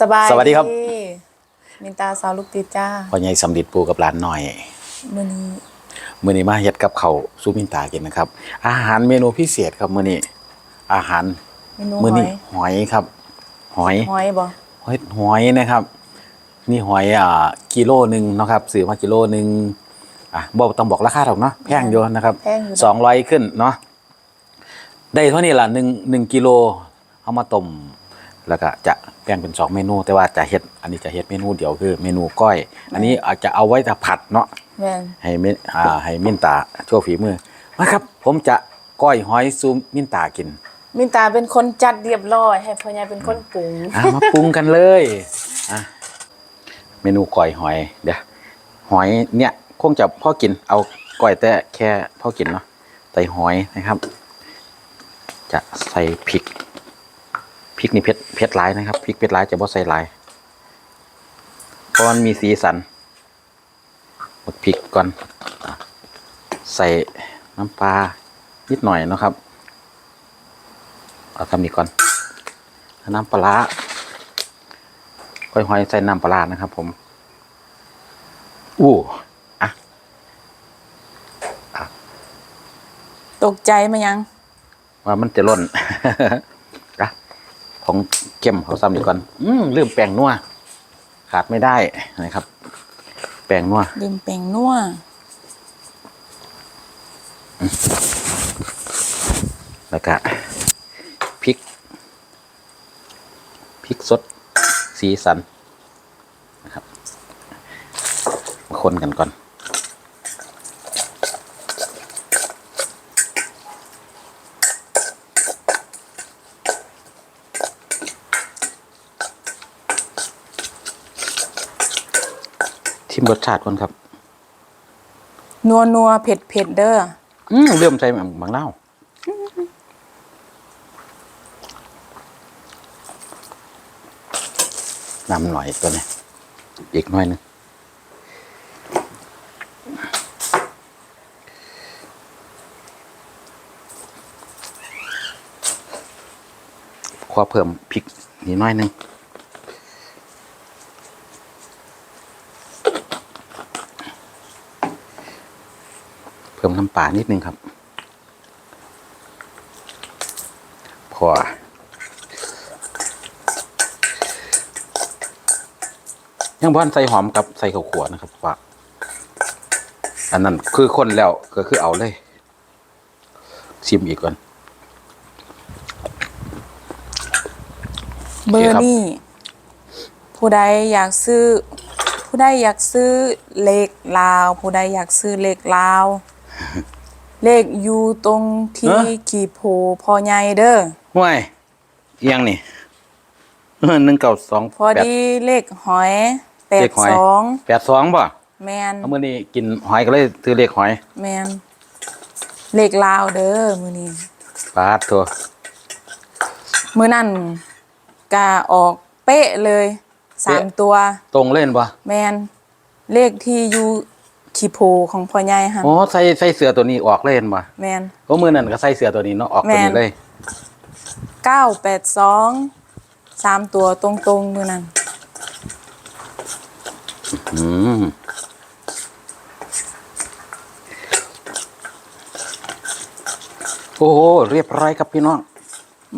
สบายสวัสดีครับ มินตาสาวลูกติดจ้าพ่อใหญ่สำลิดปูกับหลานหน่อยมื้อนี้มื้อนี้มาเฮ็ดกับเขาวสู้มินตากินนะครับ อาหารเมนูพิเศษครับมื้อนี้อาหารเมนูมื้อหอนี้ยหอยครับ หอยหอยบ่หอยหอยนะครับ นี่หอยอ่ากิโลหนึ่งเนาะครับซื้อมากิโลหนึ่งอะบอกต้องบอกราคาหรอกเนาะแพงอยู่นะครับแพงอยู่สองร้อยขึ้นเนาะได้เท่านี้ละหนึ่งหนึ่งกิโลเอามาต้ม แล้วก็จะแบ่งเป็นสองเมนู แต่ว่าจะเฮ็ดอันนี้จะเฮ็ดเมนูเดียวคือเมนูก้อย อันนี้อาจจะเอาไว้แต่ผัดเนาะแม่นให้มินอ่าให้มินตาโชว์ฝีมือมาครับ ผมจะก้อยหอยซูมินตากินมินตาเป็นคนจัดเรียบร้อย ให้พ่อใหญ่เป็นคนปรุงอะมาปรุงกันเลยอะเมนูก้อยหอยเดี๋ยวหอยเนี่ยคงจะพ่อกินเอาก้อยแต่แค่พ่อกินเนาะใส่หอยนะครับ จะใส่พริกพ ริกนี่เผ็ดเผ็ดหลายนะครับพริกเผ็ดหลายจะบ่ใส่หลายเพราะมันมีสีสันหมดพริกก่อนอะใส่น้ำปลานิดหน่อยเนาะครับเอาทำนี้ก่อนน้ำปลาร้าค่อยๆใส่น้ำปลาร้านะครับ ผมอู้อะตกใจมายัง ว่ามันจะล่นอะ ของเข้มเขาซ้ำอีกก่อน อืมลืมแป้งนัวขาดไม่ได้นะครับ แป้งนัวลืมแป้งนัวแล้วก็พริกพริกสดสีสันนะครับมาคนกันก่อน รสชาติก่อนครับ นัวนัวเผ็ดเผ็ดเด้ออืมเริ่มใส่บางเน่าวน้ำหน่อยตัวนี้ อีกหน่อยหนึงขอเพิ่มพริกนิดหน่อยหนึง เพิ่มน้ำปลานิดนึงครับ พอ ยังบ้านใส่หอมกับใส่ข้าวขัวนะครับว่าอันนั้นคือคนแล้วก็คือเอาเลยชิมอีกก่อน เบอร์นี่ ผู้ใดอยากซื้อ ผู้ใดอยากซื้อเลขลาว ผู้ใดอยากซื้อเลขลาว เลขอยู่ตรงที่ขี่โพพอใหญ่เด้อห่วยเอียงนี่หนึ่งเก้าสองพอดีเลขหอยแปเลดขหอยสองแปดสองป่ะแมนเอามื่อนี้กินหอยก็เลยซื้อเลขหอย แมนเลขลาวเด้อมื้อนี้ปาดตัวมื้อนั้นกาออกเป๊ะเลยสามเป๊ะตัว ตรงเล่นป่ะแมนเลขที่อยู่ ขีโพของพ่อใหญ่หั่นอ๋อใส่ใส่เสื้อตัวนี้ออกเล่นป่ะแมนเพราะมือนั่นก็ใส่เสื้อตัวนี้เนาะออกตัวนี้แม่นเลยเก้าแปดสองสามตัวตรงๆมื้อนั้นอืมโอ้โหเรียบร้อยครับพี่น้อง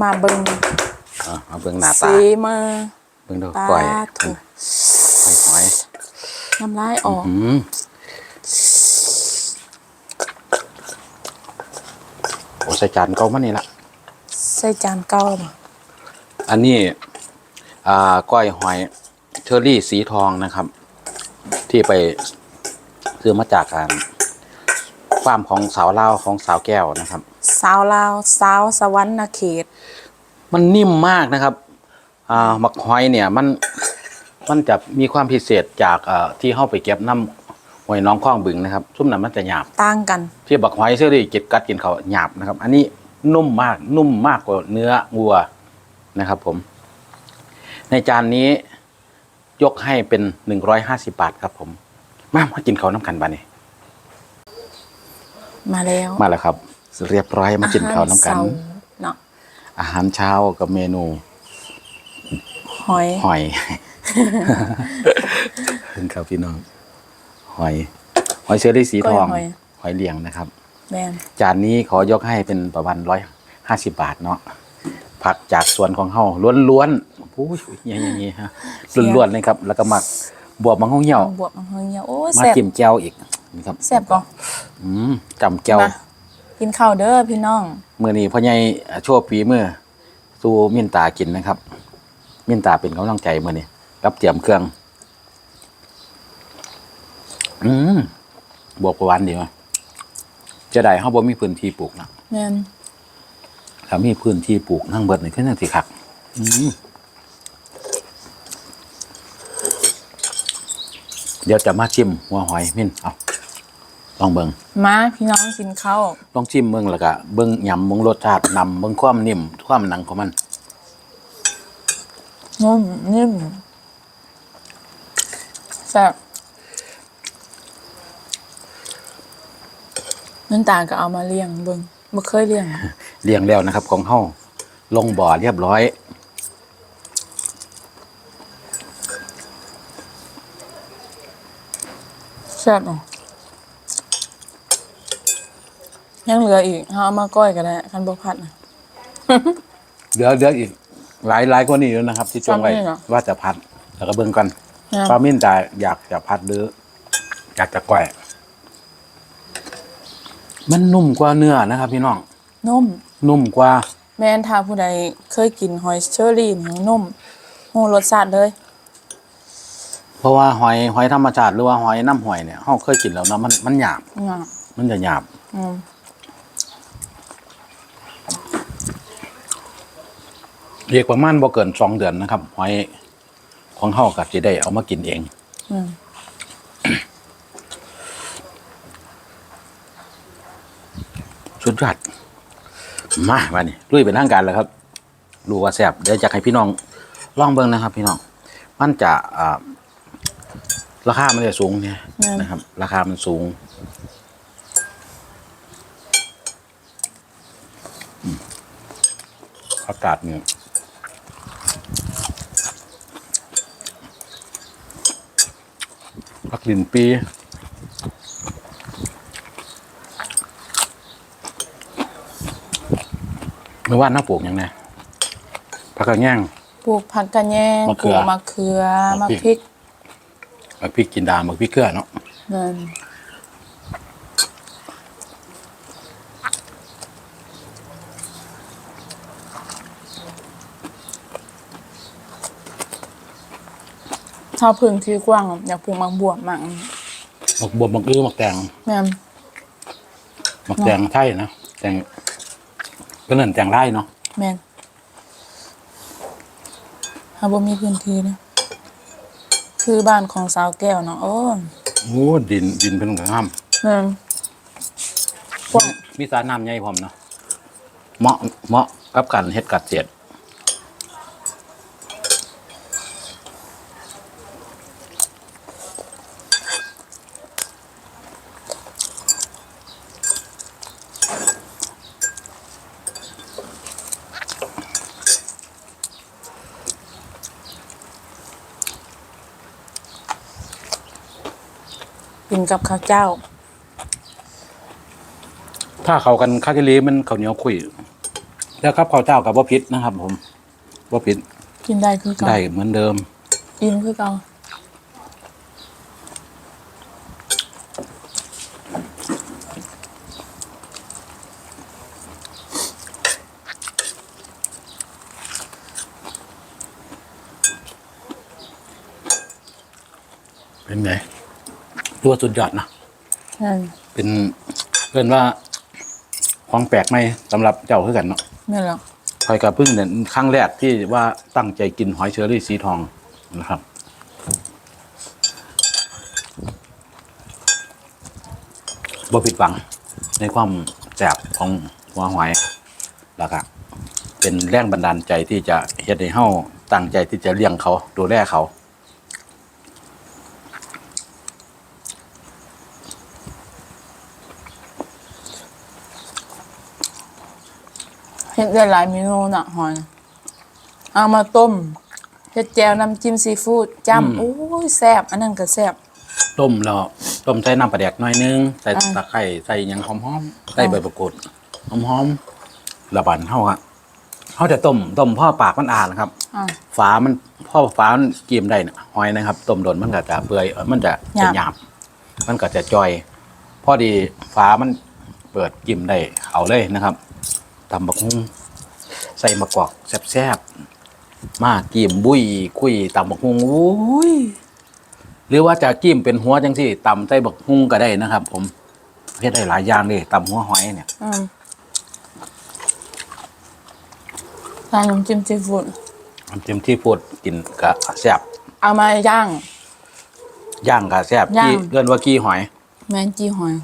มาเบิ่งอะมาเบิ่งหน้าตาสีมือเบิ่งดูปลาก้อยถูกก้อยหอยน้ำลายออก อืม โอ้ใส่จานเก่ามานี่ละใส่จานเก่าบ่อันนี้ อ่าก้อยหอยเชอรี่สีทองนะครับ ที่ไปซื้อมาจากการฟาร์มของสาวเล่าวของสาวแก้วนะครับ สาวลาวสาวสวรรณเขต มันนิ่มมากนะครับอ่าหมักหอยเนี่ยมันมันจะมีความพิเศษจากเอ่อที่เข้าไปเก็บน้ำ หอยน้องข้องบึงนะครับซุ่มนั้นมันจะหยาบต่างกันที่บักหอยเชอรี่เก็บกัดกินเขาหยาบนะครับ อันนี้นุ่มมากนุ่มมากกว่าเนื้อวัวนะครับ ผม ในจานนี้ยกให้เป็นหนึ่งร้อยห้าสิบาทครับผม มามากินเขาวน้ำกันบานี่มาแล้วมาแล้วครับ เรียบร้อยมากินเขาวน้ำกันอาหารเช้าเนาะอาหารเช้ากับเมนูหหอยหอยเพิ่นครับพี่น้อง หอย หอยเชอรี่สีทอง ก้อยหอย หอยเลียงนะครับ แม่นจานนี้ขอยกให้เป็นประมาณร้อยห้าสิบบาทเนาะผักจากสวนของเฮาล้วนๆอุ้ยอย่างนี้ฮะล้วนๆเลยครับ แล้วก็หมักบวบมังเหี่ยว บวบมังเหี่ยวโอ้ยมาแซ่บจิ้มแจ่วอีกนี่ครับแซ่บก่อนอืมจำแจ่วมากินข้าวเด้อพี่น้อง มื้อนี้พ่อใหญ่โชว์ฝีมือสู่มินตากินนะครับมินตาเป็นกำลังใจมื้อนี้รับเตรียมเครื่อง อืมบวกประวันดีมั้ยจะได้เฮาบ่มีพื้นที่ปลูกนะแม่นถ้ามีพื้นที่ปลูกนั่งเบิดนี่ก็น่าสิคักอืมเดี๋ยวจะมาชิมหัวหอยมินเอาลองเบิงมาพี่น้องกินข้าวลองชิมเบิงแล้วก็เบิงยำเบิงรสชาตินำเบิงความนิ่มความหนังของมันนุ่มนิ่มแซ่บ น้ำตาลก็เอามาเลี้ยงเบิ่งบ่เคยเลี้ยงเลี้ยงแล้วนะครับ ของเฮาลงบ่อเรียบร้อย แซ่บอะยังเหลืออีกเอามาก้อยก็ได้คันบ่ผัดนะเหลือเหลืออีก หลายหลายกว่านี้แล้วนะครับ ที่จงไว้จำได้เหรอ ว่าจะพัด แล้วก็เบิ่งกันนะปลามินตาอยากจะพัดหรือ อยากจะก่อย มันนุ่มกว่าเนื้อนะครับ พี่น้อง นุ่ม นุ่มกว่า แม่นถ้าผู้ใดเคยกินหอยเชอรี่นี่นุ่มโหรสชาติเลย เพราะว่าหอยหอยธรรมชาติหรือว่าหอยน้ำหอยเนี่ยเราเคยกินแล้วเนาะมันมันหยาบอะมันจะหยาบ อืมเรียกประมาณบ่เกินสองเดือนนะครับ หอยของเฮากับจะได้เอามากินเอง อืม สุดยอดมาวันนี้ลุยเป็นทางการแล้วครับรู้ว่าแซ่บเดี๋ยวจะให้พี่น้องลองเบิ่งนะครับ พี่น้องมันจะอ่าราคามันจะสูงเนี่ยนะครับ ราคามันสูงอืมอากาศเนี่ยผักลินปี มื่อวานน้าปลูกหยังไงผักกระแง่งปลูกผักกะแยงมะปเขืลูอกมะเขือมะมะพริกพริกมะพริกกินดามะพริกเกลือเนาะนั่นชอบพื้นที่กว้างอยากปลูกมังบวบมังหมักบวบหมักอื้อหมักแตงแม่นหมักแตงไทยนะแตง ก็นั่นแตงไร่เนาะแม่นถ้าบ่มีพื้นที่นะคือบ้านของสาวแก้วเนาะโอ้โอ้ดินดินเป็นกระห้ามแม่นกว้างมีสาน้ำใหญ่พร้อมเนาะเหมาะเหมาะกับการเฮ็ดกัดเสียด กินกับข้าวเจ้า ถ้าเขากันคากิลีมันข้าวเหนียวคุยแล้วครับข้าวเจ้ากับว่าพิษนะครับ ผมว่าพิษกินได้คือเก่าได้เหมือนเดิมอิ่มคือเก่าเป็นไง ตัวาสุดยอดนะนั่นเป็นเพื่อนว่าของแปลกไหมสำหรับเจ้าคือกันเนาะแม่นแล้วคอยกับพึ่งเนี่ยครั้งแรกที่ว่าตั้งใจกินหอยเชอรี่สีทองนะครับ บ่ผิดหวังในความแสบของหัวหอยแล้วก็เป็นแรงบันดาลใจที่จะเฮ็ดให้เฮาตั้งใจที่จะเลี้ยงเขาดูแลเขา ฮ็ดได้หลายเมนูน่ะหอยน่ะเอามาต้มเฮ็ดแจ่วน้ำจิ้มซีฟู้ดจ้ำโอ้ยแซ่บอันนั้นก็แซ่บต้มแล้วต้มใส่น้ำปลาแดกหน่อยนึงใส่อ่าตะไคร้ใส่หยังหอมๆใส่ใบมะกรูดหอมๆระบันเฮาอะเฮาจะต้มต้มพ่อปากมันอ่านนะครับอ่าฝามันพ่อฝามันกิมได้นะหอยนะครับต้มโดนมันก็จะเปื่อยเอ่อมันจะหยาจะบหยาบมันก็จะจอย พอดีฝามันเปิดกิมได้เอาเลยนะครับ ตำบักหุ่งใส่มะกอกแซ่บๆมากิมบุยคุยตำบักหุ่งอุ้ยหรือว่าจะกิมเป็นหัวจังสี่ตำใส่บักหุ่งก็ได้นะครับ ผมเฮ็ดได้หลายอย่างเลยตำหัวหอยเนี่ยอืมร้านน้ำจิ้มซีฟู้ดน้ำจิ้มที่พูดกินกะแซ่บเอามาย่างย่างกะแซ่บย่างกี้เรียนว่ากี้หอย แมงจีหอย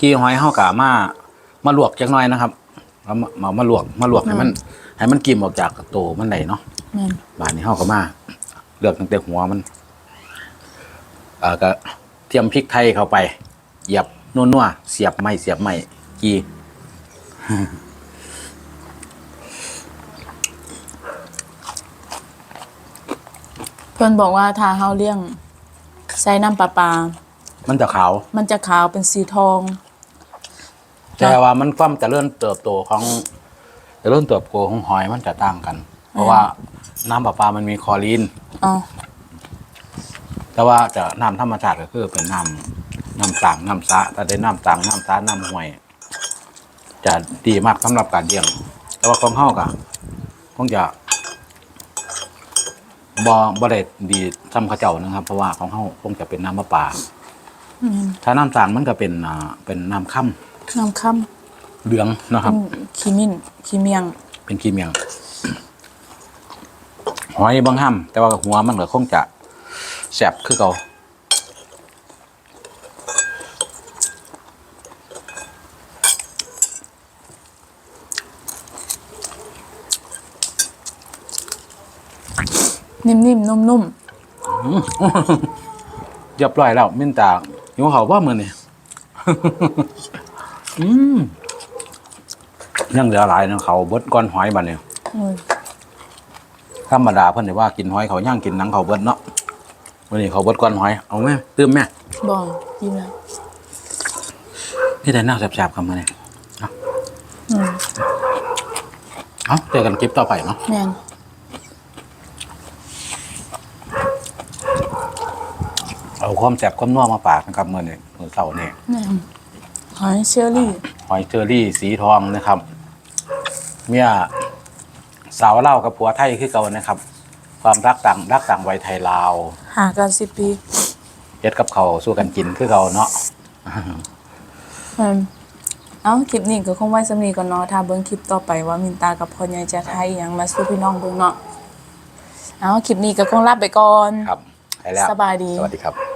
กี้หอยเฮากะมามาลวกจักหน่อยนะครับ เอามามามาลวกมาลวกให้มัน ให้มันกิมออกจากตัวมันได้เนาะแม่นบานนี้เฮาก็มาเลือกตั้งแต่หัวมันเอ่อก็เตรียมพริกไทยเข้าไปเหยียบนัวๆเสียบไม้เสียบไม้กี้เพิ่นบอกว่าถ้าเฮาเลี้ยงใส่น้ำปลาปลามันจะขาว มันจะขาวเป็นสีทอง แต่ว่ามันความเจริญเติบโตของเจริญเติบโตของหอยมันจะต่างกัน เพราะว่าน้ำประปามันมีคลอรีนอ๋อแต่ว่าจะน้ำธรรมชาติก็คือเป็นน้ำน้ำต่างน้ำสระแต่ได้น้ำต่างน้ำสระน้ำห้วย จะดีมากสำหรับการเลี้ยง แต่ว่าของเฮากะคงจะบ่บ่ได้ดีซ้ำเข้าเจ้านะครับ เพราะว่าของเฮาคงจะเป็นน้ำประปาแม่นถ้าน้ำต่างมันก็เป็นอ่าเป็นน้ำค่ำ น้ำค่เหลืองนะคำรับขี้มิ้นขี้เมียง เป็นกีเมียงหอยบางห้ำแต่ว่าหัวมันก็คงจะแสบคือเก่านิ่มๆ นุ่มเรียบร้อยแล้วมินตาหิวเขาวว่ามือนี่ อืมยังเหลือหลายนะเขาเบิดก้อนหอยบัดเนี่ยๆอืมธรรมดาเพิ่นได้ว่ากินหอยเขาย่างกินหนังเขาเบิดเนาะวันนี้เขาเบิดก้อนหอยเอาไหมตื้มแม่บ่ยิ้มแล้วนี่แต่หน้าแสบๆกันมาเนี่ยอืมเอาเจอกันคลิปต่อไปเนาะแม่นเอาความแสบความนัวมาปากนะครับเมื่อนี่มื่อเสาร์นี่แม่น หอยเชอรี่หอยเชอรี่สีทองนะครับ เมียสาวเล่าวกับผัวไทยคือเก่านะครับ ความรักต่างรักต่างวัยไทยลาวหากันสิปีเย็ดกับเขาวสู้กันกินคือเก่าเนาะอืมเอ้าคลิปนี้ก็คงไว้สำนีก่อนเนาะถ้าเบิ่งคลิปต่อไปว่ามินตากับพ่อใหญ่จะไทยอิหยังมาสู่พี่น้องเบิ่งเนาะเอ้าคลิปนี้ก็คงลาไปก่อนครับไปแล้วสบายดีสวัสดีครับ